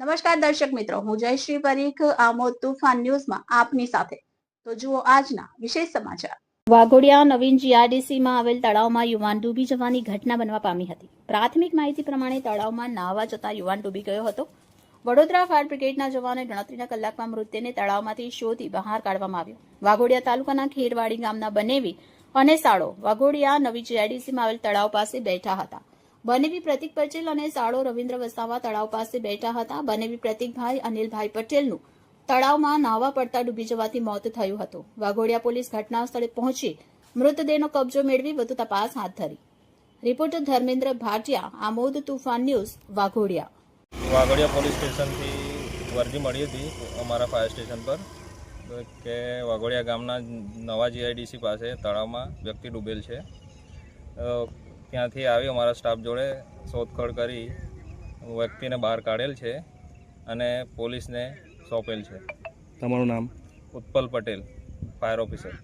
નમસ્કાર દર્શક મિત્રો, હું જયશ્રી પરીખ, આમોદ તુફાન ન્યૂઝમાં આપની સાથે. તો જુઓ આજના વિશેષ સમાચાર. વાઘોડિયા નવીન જીઆરડીસીમાં આવેલ તળાવમાં યુવાન ડૂબી જવાની ઘટના બનવા પામી હતી. પ્રાથમિક માહિતી પ્રમાણે તળાવમાં નાહવા જતા યુવાન ડૂબી ગયો હતો. વડોદરા ફાયર બ્રિગેડના જવાને ગણતરીના કલાકમાં મૃતદેહને તળાવમાંથી શોધી બહાર કાઢવામાં આવ્યો. વાઘોડિયા તાલુકાના ખેરવાડી ગામના બનેવી અને સાળો વાઘોડિયા નવી જીઆઈડીસીમાં આવેલ તળાવ પાસે બેઠા હતા. બનેવી પ્રતિક પટેલ અને સાળો રવિન્દ્ર વસાવા તળાવ પાસે બેઠા હતા. બનેવી પ્રતિકભાઈ અનિલભાઈ પટેલનું તળાવમાં નાહવા પડતા ડૂબી જવાથી મોત થયું હતું. વાઘોડિયા પોલીસ ઘટના સ્થળે પહોંચી મૃતદેહનો કબજો મેળવી વધુ તપાસ હાથ ધરી. Reporter Dharmendra Bhatia, Amod Tufan news, Waghodia. Waghodia police સ્ટેશનથી વર્દી મળી હતી અમારા ફાયર સ્ટેશન પર કે વાઘોડિયા ગામના નવા જીઆઈડીસી પાસે તળાવમાં વ્યક્તિ ડૂબેલ છે. ત્યાંથી આવી અમારા સ્ટાફ જોડે શોધખોળ કરી. વ્યક્તિને બહાર કાઢેલ છે અને પોલીસને સોંપેલ છે. તમારું નામ? Utpal Patel fire officer